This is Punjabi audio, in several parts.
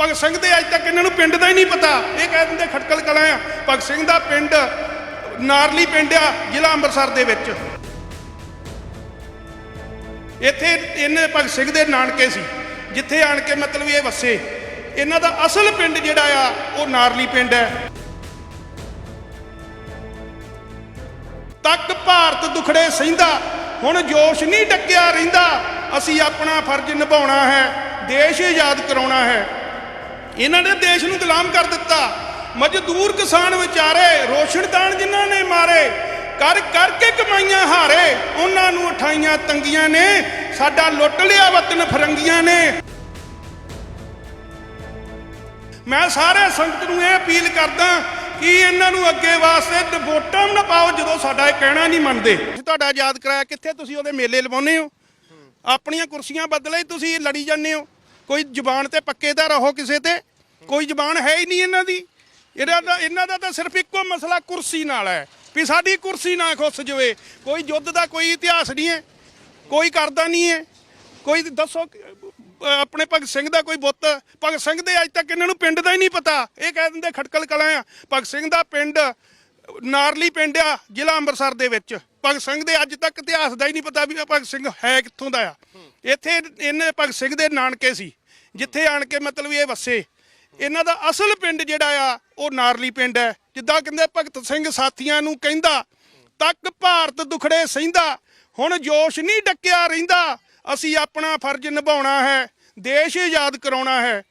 ਭਗਤ ਸਿੰਘ ਦੇ ਅੱਜ ਤੱਕ ਇਹਨਾਂ ਨੂੰ ਪਿੰਡ ਦਾ ਹੀ ਨਹੀਂ ਪਤਾ। ਇਹ ਕਹਿ ਦਿੰਦੇ ਖਟਕਲ ਕਲਾਂ ਆ। ਭਗਤ ਸਿੰਘ ਦਾ ਪਿੰਡ ਨਾਰਲੀ ਪਿੰਡ ਆ, ਜ਼ਿਲ੍ਹਾ ਅੰਮ੍ਰਿਤਸਰ ਦੇ ਵਿੱਚ। ਇੱਥੇ ਇਹਨੇ ਭਗਤ ਸਿੰਘ ਦੇ ਨਾਨਕੇ ਸੀ। ਜਿੱਥੇ ਆਣ ਕੇ ਮਤਲਬ ਇਹ ਵਸੇ। ਇਹਨਾਂ ਦਾ ਅਸਲ ਪਿੰਡ ਜਿਹੜਾ ਆ, ਉਹ ਨਾਰਲੀ ਪਿੰਡ ਹੈ। ਤੱਕ ਭਾਰਤ ਦੁਖੜੇ ਸਹਿੰਦਾ, ਹੁਣ ਜੋਸ਼ ਨਹੀਂ ਡੱਕਿਆ ਰਹਿੰਦਾ। ਅਸੀਂ ਆਪਣਾ ਫਰਜ਼ ਨਿਭਾਉਣਾ ਹੈ, ਦੇਸ਼ ਆਜ਼ਾਦ ਕਰਾਉਣਾ ਹੈ। ਇਹਨਾਂ ਨੇ ਦੇਸ਼ ਨੂੰ ਗੁਲਾਮ ਕਰ ਦਿੱਤਾ। ਮਜ਼ਦੂਰ ਕਿਸਾਨ ਵਿਚਾਰੇ, ਰੋਸ਼ਨਦਾਨ ਜਿਨ੍ਹਾਂ ਨੇ ਮਾਰੇ ਕਰ ਕਰਕੇ ਕਮਾਈਆਂ ਹਾਰੇ, ਉਹਨਾਂ ਨੂੰ ਉਠਾਈਆਂ ਤੰਗੀਆਂ ਨੇ, ਸਾਡਾ ਲੁੱਟ ਲਿਆ ਵਤਨ ਫਰੰਗੀਆਂ ਨੇ। ਮੈਂ ਸਾਰੇ ਸੰਗਤ ਨੂੰ ਇਹ ਅਪੀਲ ਕਰਦਾ ਕਿ ਇਹਨਾਂ ਨੂੰ ਅੱਗੇ ਵਾਸਤੇ ਵੋਟਾਂ ਨਾ ਪਾਓ ਜਦੋਂ ਸਾਡਾ ਇਹ ਕਹਿਣਾ ਨਹੀਂ ਮੰਨਦੇ। ਤੁਹਾਡਾ ਯਾਦ ਕਰਾਇਆ ਕਿੱਥੇ ਤੁਸੀਂ ਉਹਦੇ ਮੇਲੇ ਲਵਾਉਂਦੇ ਹੋ? ਆਪਣੀਆਂ ਕੁਰਸੀਆਂ ਬਦਲੇ ਤੁਸੀਂ ਲੜੀ ਜਾਂਦੇ ਹੋ। ਕੋਈ ਜ਼ੁਬਾਨ ਤੇ ਪੱਕੇ ਤਾਂ ਰਹੋ ਕਿਸੇ ਤੇ, ਕੋਈ ਜ਼ੁਬਾਨ ਹੈ ਹੀ ਨਹੀਂ ਇਹਨਾਂ ਦੀ। ਇਹਨਾਂ ਦਾ ਇਹਨਾਂ ਦਾ ਤਾਂ ਸਿਰਫ ਇੱਕੋ ਮਸਲਾ ਕੁਰਸੀ ਨਾਲ ਹੈ, ਵੀ ਸਾਡੀ ਕੁਰਸੀ ਨਾ ਖੁੱਸ ਜਵੇ। ਕੋਈ ਯੁੱਧ ਦਾ ਕੋਈ ਇਤਿਹਾਸ ਨਹੀਂ ਹੈ, ਕੋਈ ਕਰਦਾ ਨਹੀਂ ਹੈ। ਕੋਈ ਦੱਸੋ ਆਪਣੇ ਭਗਤ ਸਿੰਘ ਦਾ ਕੋਈ ਬੁੱਤ, ਭਗਤ ਸਿੰਘ ਦੇ ਅੱਜ ਤੱਕ ਇਹਨਾਂ ਨੂੰ ਪਿੰਡ ਦਾ ਹੀ ਨਹੀਂ ਪਤਾ। ਇਹ ਕਹਿ ਦਿੰਦੇ ਖਟਕਲ ਕਲਾਂ ਆ। ਭਗਤ ਸਿੰਘ ਦਾ ਪਿੰਡ ਨਾਰਲੀ ਪਿੰਡ ਆ, ਜ਼ਿਲ੍ਹਾ ਅੰਮ੍ਰਿਤਸਰ ਦੇ ਵਿੱਚ। ਭਗਤ ਸਿੰਘ ਦੇ ਅੱਜ ਤੱਕ ਇਤਿਹਾਸ ਦਾ ਹੀ ਨਹੀਂ ਪਤਾ ਵੀ ਭਗਤ ਸਿੰਘ ਹੈ ਕਿੱਥੋਂ ਦਾ ਆ। ਇੱਥੇ ਇਹਨੇ ਭਗਤ ਸਿੰਘ ਦੇ ਨਾਨਕੇ ਸੀ। ਜਿੱਥੇ ਆਣ ਕੇ ਮਤਲਬ ਇਹ ਵਸੇ। ਇਹਨਾਂ ਦਾ ਅਸਲ ਪਿੰਡ ਜਿਹੜਾ ਆ, ਉਹ ਨਾਰਲੀ ਪਿੰਡ ਹੈ। ਜਿੱਦਾਂ ਕਹਿੰਦੇ ਭਗਤ ਸਿੰਘ ਸਾਥੀਆਂ ਨੂੰ ਕਹਿੰਦਾ, ਤੱਕ ਭਾਰਤ ਦੁਖੜੇ ਸਹਿੰਦਾ, ਹੁਣ ਜੋਸ਼ ਨਹੀਂ ਡੱਕਿਆ ਰਹਿੰਦਾ। ਅਸੀਂ ਆਪਣਾ ਫਰਜ਼ ਨਿਭਾਉਣਾ ਹੈ, ਦੇਸ਼ ਆਜ਼ਾਦ ਕਰਾਉਣਾ ਹੈ।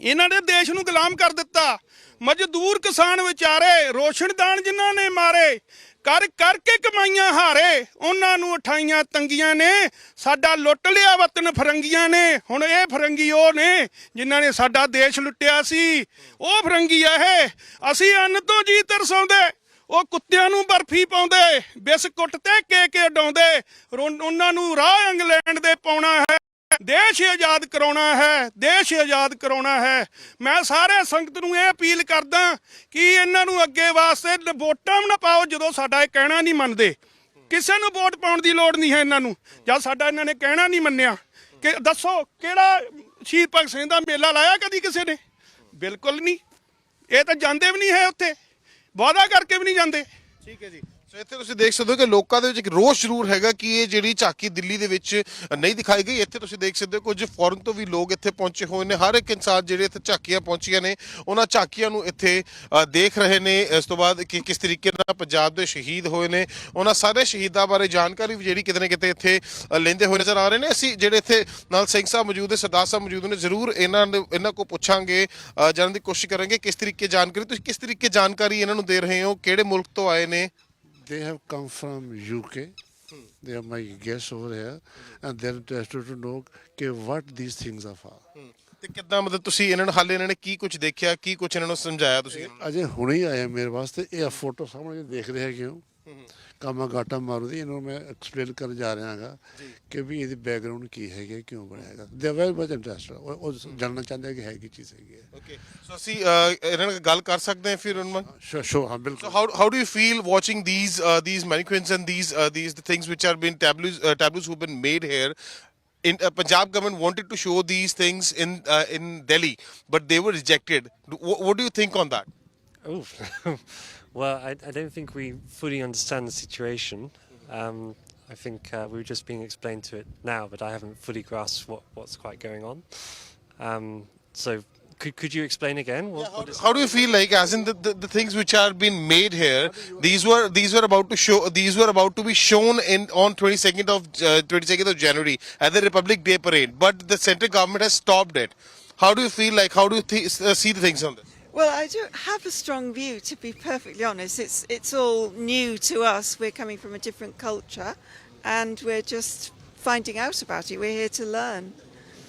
ਇਹਨਾਂ ਨੇ ਦੇਸ਼ ਨੂੰ ਗੁਲਾਮ ਕਰ ਦਿੱਤਾ। ਮਜ਼ਦੂਰ ਕਿਸਾਨ ਵਿਚਾਰੇ, ਰੋਸ਼ਨਦਾਨ ਜਿਨ੍ਹਾਂ ਨੇ ਮਾਰੇ ਕਰ ਕਰਕੇ ਕਮਾਈਆਂ ਹਾਰੇ। ਉਹਨਾਂ ਨੂੰ ਉਠਾਈਆਂ ਤੰਗੀਆਂ ਨੇ। ਸਾਡਾ ਲੁੱਟ ਲਿਆ ਵਤਨ ਫਰੰਗੀਆਂ ਨੇ। ਹੁਣ ਇਹ ਫਰੰਗੀ ਉਹ ਨੇ ਜਿਨ੍ਹਾਂ ਨੇ ਸਾਡਾ ਦੇਸ਼ ਲੁੱਟਿਆ ਸੀ। ਉਹ ਫਰੰਗੀ ਆ ਇਹ। ਅਸੀਂ ਅੰਨ ਤੋਂ ਜੀ ਤਰਸਾਉਂਦੇ। ਉਹ ਕੁੱਤਿਆਂ ਨੂੰ ਬਰਫੀ ਪਾਉਂਦੇ। ਬਿਸਕੁੱਟ ਤੇ ਕੇਕ ਉਡਾਉਂਦੇ ਰੋ- ਉਹਨਾਂ ਨੂੰ ਰਾਹ ਇੰਗਲੈਂਡ ਦੇ ਪਾਉਣਾ ਦੇਸ਼ ਆਜ਼ਾਦ ਕਰਾਉਣਾ ਹੈ, ਦੇਸ਼ ਆਜ਼ਾਦ ਕਰਾਉਣਾ ਹੈ। ਮੈਂ ਸਾਰੇ ਸੰਗਤ ਨੂੰ ਇਹ ਅਪੀਲ ਕਰਦਾ ਕਿ ਇਹਨਾਂ ਨੂੰ ਅੱਗੇ ਵਾਸਤੇ ਵੋਟਾਂ ਨਾ ਪਾਓ ਜਦੋਂ ਸਾਡਾ ਇਹ ਕਹਿਣਾ ਨਹੀਂ ਮੰਨਦੇ। ਕਿਸੇ ਨੂੰ ਵੋਟ ਪਾਉਣ ਦੀ ਲੋੜ ਨਹੀਂ ਹੈ ਇਹਨਾਂ ਨੂੰ। ਜਦ ਸਾਡਾ ਇਹਨਾਂ ਨੇ ਕਹਿਣਾ ਨਹੀਂ ਮੰਨਿਆ, ਕਿ ਦੱਸੋ ਕਿਹੜਾ ਸ਼ਹੀਦ ਭਗਤ ਸਿੰਘ ਦਾ ਮੇਲਾ ਲਾਇਆ ਕਦੀ ਕਿਸੇ ਨੇ? ਬਿਲਕੁਲ ਨਹੀਂ। ਇਹ ਤਾਂ ਜਾਂਦੇ ਵੀ ਨਹੀਂ ਹੈ ਉੱਥੇ। ਵਾਅਦਾ ਕਰਕੇ ਵੀ ਨਹੀਂ ਜਾਂਦੇ। ਠੀਕ ਹੈ ਜੀ। ਸੋ ਇੱਥੇ ਤੁਸੀਂ ਦੇਖ ਸਕਦੇ ਹੋ ਕਿ ਲੋਕਾਂ ਦੇ ਵਿੱਚ ਇੱਕ ਰੋਸ਼ ਜ਼ਰੂਰ ਹੈਗਾ ਕਿ ਇਹ ਜਿਹੜੀ ਝਾਕੀ ਦਿੱਲੀ ਦੇ ਵਿੱਚ ਨਹੀਂ ਦਿਖਾਈ ਗਈ। ਇੱਥੇ ਤੁਸੀਂ ਦੇਖ ਸਕਦੇ ਹੋ ਕੁਝ ਫੋਰਨ ਤੋਂ ਵੀ ਲੋਕ ਇੱਥੇ ਪਹੁੰਚੇ ਹੋਏ ਨੇ। ਹਰ ਇੱਕ ਇਨਸਾਨ ਜਿਹੜੇ ਇੱਥੇ ਝਾਕੀਆਂ ਪਹੁੰਚੀਆਂ ਨੇ ਉਹਨਾਂ ਝਾਕੀਆਂ ਨੂੰ ਇੱਥੇ ਦੇਖ ਰਹੇ ਨੇ। ਇਸ ਤੋਂ ਬਾਅਦ ਕਿ ਕਿਸ ਤਰੀਕੇ ਨਾਲ ਪੰਜਾਬ ਦੇ ਸ਼ਹੀਦ ਹੋਏ ਨੇ ਉਹਨਾਂ ਸਾਰੇ ਸ਼ਹੀਦਾਂ ਬਾਰੇ ਜਾਣਕਾਰੀ ਵੀ ਜਿਹੜੀ ਕਿਤੇ ਨਾ ਕਿਤੇ ਇੱਥੇ ਲੈਂਦੇ ਹੋਏ ਨਜ਼ਰ ਆ ਰਹੇ ਨੇ। ਅਸੀਂ ਜਿਹੜੇ ਇੱਥੇ ਨਾਲ ਸਿੰਘ ਸਾਹਿਬ ਮੌਜੂਦ ਨੇ ਸਰਦਾਰ ਸਾਹਿਬ ਮੌਜੂਦ ਨੇ ਜ਼ਰੂਰ ਇਹਨਾਂ ਨੂੰ ਇਹਨਾਂ ਕੋ ਪੁੱਛਾਂਗੇ ਅ, ਜਾਣਨ ਦੀ ਕੋਸ਼ਿਸ਼ ਕਰਾਂਗੇ ਕਿਸ ਤਰੀਕੇ ਜਾਣਕਾਰੀ ਤੁਸੀਂ ਕਿਸ ਤਰੀਕੇ ਜਾਣਕਾਰੀ ਇਹਨਾਂ ਨੂੰ ਦੇ ਰਹੇ ਹੋ ਕਿਹੜੇ ਮੁਲਕ ਤੋਂ ਆਏ ਨੇ? They have come from UK. They are my guests over here, and they're interested to know okay, what these things are for. ਤੇ ਕਿੱਦਾਂ ਮਤਲਬ ਤੁਸੀਂ ਇਹਨਾਂ ਨੂੰ ਹਾਲੇ ਇਹਨਾਂ ਨੇ ਕੀ ਕੁਝ ਦੇਖਿਆ ਕੀ ਕੁਝ ਇਹਨਾਂ ਨੂੰ ਸਮਝਾਇਆ ਤੁਸੀਂ ਅਜੇ ਹੁਣੇ ਹੀ ਆਇਆ ਮੇਰੇ ਵਾਸਤੇ ਇਹ ਫੋਟੋ ਸਾਹਮਣੇ ਦੇਖ ਰਹੇ ਹੈਗੇ ਹੋ ਕਾਮਾ ਗਾਟਾ ਮਾਰੂਦੀ ਇਹਨੂੰ ਮੈਂ ਐਕਸਪਲੇਨ ਕਰਨ ਜਾ ਰਿਹਾ ਹਾਂਗਾ ਕਿ ਵੀ ਇਹਦੀ ਬੈਕਗ੍ਰਾਉਂਡ ਕੀ ਹੈਗੀ ਕਿਉਂ ਬਣਿਆ ਹੈਗਾ they are very much interested ਉਹ ਜਾਣਨਾ ਚਾਹੁੰਦੇ ਹੈ ਕਿ ਹੈ ਕੀ ਚੀਜ਼ ਹੈਗੀ ਹੈ ਓਕੇ ਸੋ ਅਸੀਂ ਇਹਨਾਂ ਨਾਲ ਗੱਲ ਕਰ ਸਕਦੇ ਹਾਂ ਫਿਰ ਉਹਨਾਂ ਨਾਲ ਸ਼ੋ ਸ਼ੋ ਹਾਂ ਬਿਲਕੁਲ you feel watching these uh, these mannequins and these uh, these the things which are been tabloos uh, tabloos who've been made here? In uh, Punjab government wanted to show these things in uh, in Delhi, but they were rejected. Do- What, what do you think on that? Oh, well, I, I don't think we fully understand the situation. Um, I think uh, we were just being explained to it now, but I haven't fully grasped what, what's quite going on. Um, so, could, could you explain again? What, How, what is how do you feel like as in the, the, the things which are being made here these were these were about to show these were about to be shown in on 22nd of uh, 22nd of January at the Republic Day parade but the central government has stopped it how do you feel like how do you th- uh, see the things on this Well, I don't have a strong view, to be perfectly honest. It's it's all new to us. We're coming from a different culture, and we're just finding out about it. We're here to learn.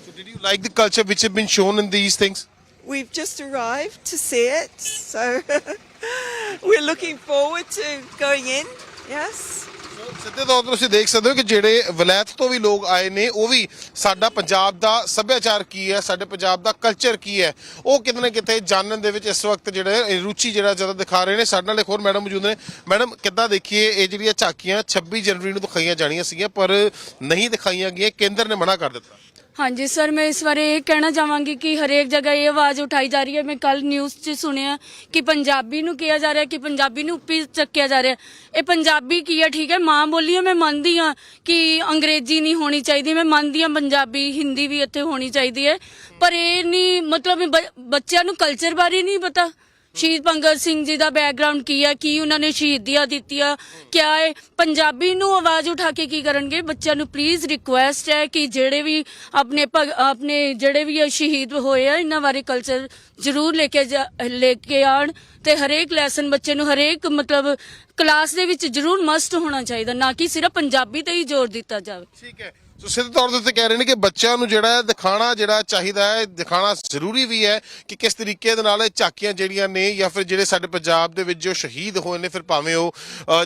so did you like the culture which have been shown in these things We've just arrived to see it, so we're looking forward to going in. Yes. ਸਿੱਧੇ ਤੌਰ ਤੇ ਤੁਸੀਂ ਦੇਖ ਸਕਦੇ ਹੋ ਕਿ ਜਿਹੜੇ ਵਲੈਤ ਤੋਂ ਵੀ ਲੋਕ ਆਏ ਨੇ, ਉਹ ਵੀ ਸਾਡਾ ਪੰਜਾਬ ਦਾ ਸੱਭਿਆਚਾਰ ਕੀ ਹੈ, ਸਾਡੇ ਪੰਜਾਬ ਦਾ ਕਲਚਰ ਕੀ ਹੈ, ਉਹ ਕਿਤੇ ਨਾ ਕਿਤੇ ਜਾਣਨ ਦੇ ਵਿੱਚ ਇਸ ਵਕਤ ਜਿਹੜੇ ਰੁਚੀ ਜਿਹੜਾ ਜ਼ਿਆਦਾ ਦਿਖਾ ਰਹੇ ਨੇ। ਸਾਡੇ ਨਾਲ ਇੱਕ ਹੋਰ ਮੈਡਮ ਮੌਜੂਦ ਨੇ। ਮੈਡਮ, ਕਿੱਦਾਂ ਦੇਖੀਏ ਇਹ ਜਿਹੜੀਆਂ ਝਾਕੀਆਂ 26 ਜਨਵਰੀ ਨੂੰ ਦਿਖਾਈਆਂ ਜਾਣੀਆਂ ਸੀਗੀਆਂ, ਪਰ ਨਹੀਂ ਦਿਖਾਈਆਂ ਗਈਆਂ, ਕੇਂਦਰ ਨੇ ਮਨਾ ਕਰ ਦਿੱਤਾ। ਹਾਂਜੀ, ਸਰ, ਮੈਂ ਇਸ ਬਾਰੇ ਇਹ ਕਹਿਣਾ ਚਾਹਾਂਗੀ ਕਿ ਹਰੇਕ ਜਗ੍ਹਾ ਇਹ ਆਵਾਜ਼ ਉਠਾਈ ਜਾ ਰਹੀ ਹੈ। ਮੈਂ ਕੱਲ ਨਿਊਜ਼ 'ਚ ਸੁਣਿਆ ਕਿ ਪੰਜਾਬੀ ਨੂੰ ਕਿਹਾ ਜਾ ਰਿਹਾ ਕਿ ਪੰਜਾਬੀ ਨੂੰ ਉੱਪਰ ਚੱਕਿਆ ਜਾ ਰਿਹਾ। ਇਹ ਪੰਜਾਬੀ ਕੀ ਹੈ? ਠੀਕ ਹੈ, ਮਾਂ ਬੋਲੀ ਹੈ, ਮੈਂ ਮੰਨਦੀ ਹਾਂ ਕਿ ਅੰਗਰੇਜ਼ੀ ਨਹੀਂ ਹੋਣੀ ਚਾਹੀਦੀ। ਮੈਂ ਮੰਨਦੀ ਹਾਂ ਪੰਜਾਬੀ, ਹਿੰਦੀ ਵੀ ਇੱਥੇ ਹੋਣੀ ਚਾਹੀਦੀ ਹੈ। ਪਰ ਇਹ ਨਹੀਂ, ਮਤਲਬ ਬ- ਬੱਚਿਆਂ ਨੂੰ ਕਲਚਰ ਬਾਰੇ ਨਹੀਂ ਪਤਾ। ਸ਼ਹੀਦ ਭਗਤ ਸਿੰਘ ਜੀ ਦਾ ਬੈਕਗ੍ਰਾਉਂਡ ਕੀ ਹੈ? ਕੀ ਉਹਨਾਂ ਨੇ ਸ਼ਹੀਦੀਆਂ ਦਿੱਤੀਆਂ? ਕਿਆ ਹੈ ਪੰਜਾਬੀ ਨੂੰ ਆਵਾਜ਼ ਉਠਾ ਕੇ ਕੀ ਕਰਨਗੇ? ਬੱਚਿਆਂ ਨੂੰ ਪਲੀਜ਼ ਰਿਕੁਐਸਟ ਹੈ ਕਿ ਜਿਹੜੇ ਵੀ ਆਪਣੇ ਭਗ- ਆਪਣੇ ਜਿਹੜੇ ਵੀ ਇਹ ਸ਼ਹੀਦ ਹੋਏ ਆ, ਇਹਨਾਂ ਬਾਰੇ ਕਲਚਰ ਜ਼ਰੂਰ ਲੈ ਕੇ ਜਾ- ਲੈ ਕੇ ਆਣ ਤੇ ਹਰੇਕ ਲੈਸਨ ਬੱਚੇ ਨੂੰ ਹਰੇਕ ਮਤਲਬ ਕਲਾਸ ਦੇ ਵਿੱਚ ਜ਼ਰੂਰ ਮਸਟ ਹੋਣਾ ਚਾਹੀਦਾ, ਨਾ ਕਿ ਸਿਰਫ ਪੰਜਾਬੀ ਤੇ ਹੀ ਜ਼ੋਰ ਦਿੱਤਾ ਜਾਵੇ। ਠੀਕ ਹੈ। ਸੋ ਸਿੱਧੇ ਤੌਰ ਦੇ ਉੱਤੇ ਕਹਿ ਰਹੇ ਨੇ ਕਿ ਬੱਚਿਆਂ ਨੂੰ ਜਿਹੜਾ ਹੈ ਦਿਖਾਣਾ ਜਿਹੜਾ ਚਾਹੀਦਾ ਹੈ ਦਿਖਾਣਾ ਜ਼ਰੂਰੀ ਵੀ ਹੈ ਕਿ ਕਿਸ ਤਰੀਕੇ ਦੇ ਨਾਲ ਇਹ ਝਾਕੀਆਂ ਜਿਹੜੀਆਂ ਨੇ ਜਾਂ ਫਿਰ ਜਿਹੜੇ ਸਾਡੇ ਪੰਜਾਬ ਦੇ ਵਿੱਚ ਜੋ ਸ਼ਹੀਦ ਹੋਏ ਨੇ ਫਿਰ ਭਾਵੇਂ ਉਹ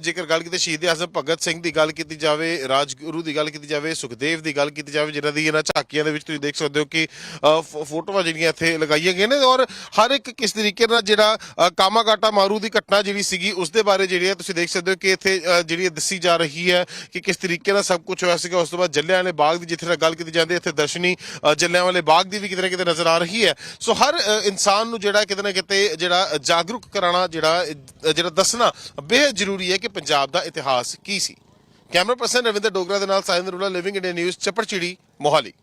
ਜੇਕਰ ਗੱਲ ਕੀਤੀ ਸ਼ਹੀਦ ਆਜ਼ਮ ਭਗਤ ਸਿੰਘ ਦੀ ਗੱਲ ਕੀਤੀ ਜਾਵੇ ਰਾਜਗੁਰੂ ਦੀ ਗੱਲ ਕੀਤੀ ਜਾਵੇ ਸੁਖਦੇਵ ਦੀ ਗੱਲ ਕੀਤੀ ਜਾਵੇ ਜਿਨ੍ਹਾਂ ਦੀ ਇਹਨਾਂ ਝਾਕੀਆਂ ਦੇ ਵਿੱਚ ਤੁਸੀਂ ਦੇਖ ਸਕਦੇ ਹੋ ਕਿ ਫੋ- ਫੋਟੋਆਂ ਜਿਹੜੀਆਂ ਇੱਥੇ ਲਗਾਈਆਂ ਗਈਆਂ ਨੇ ਔਰ ਹਰ ਇੱਕ ਕਿਸ ਤਰੀਕੇ ਨਾਲ ਜਿਹੜਾ ਅ, ਕਾਮਾਗਾਟਾ ਮਾਰੂ ਦੀ ਘਟਨਾ ਜਿਹੜੀ ਸੀਗੀ ਉਸ ਦੇ ਬਾਰੇ ਜਿਹੜੀ ਹੈ ਤੁਸੀਂ ਦੇਖ ਸਕਦੇ ਹੋ ਕਿ ਇੱਥੇ ਜਿਹੜੀ ਦੱਸੀ ਜਾ ਰਹੀ ਹੈ ਕਿ ਕਿਸ ਤਰੀਕੇ ਨਾਲ ਸਭ ਕੁਝ ਹੋਇਆ ਸੀਗਾ ਉਸ ਤੋਂ ਬਾਅਦ ਜੱਲਿਆਂ ਵਾਲੇ ਬਾਗ ਦੀ, ਜਿੱਥੇ ਤੱਕ ਗੱਲ ਕੀਤੀ ਜਾਂਦੀ ਹੈ, ਇੱਥੇ ਦਰਸ਼ਨੀ ਜਲਿਆਂ ਵਾਲੇ ਬਾਗ ਦੀ ਵੀ ਕਿਤੇ ਨਾ ਕਿਤੇ ਨਜ਼ਰ ਆ ਰਹੀ ਹੈ। ਸੋ ਹਰ ਇਨਸਾਨ ਨੂੰ ਜਿਹੜਾ ਕਿਤੇ ਨਾ ਕਿਤੇ ਜਿਹੜਾ ਜਾਗਰੂਕ ਕਰਾਉਣਾ, ਜਿਹੜਾ ਜਿਹੜਾ ਦੱਸਣਾ ਬੇਹੱਦ ਜ਼ਰੂਰੀ ਹੈ ਕਿ ਪੰਜਾਬ ਦਾ ਇਤਿਹਾਸ ਕੀ ਸੀ। ਕੈਮਰਾ ਪਰਸਨ ਰਵਿੰਦਰ ਡੋਗਰਾ ਦੇ ਨਾਲ Saindar Rula living India news, Chapparchiri, Mohali.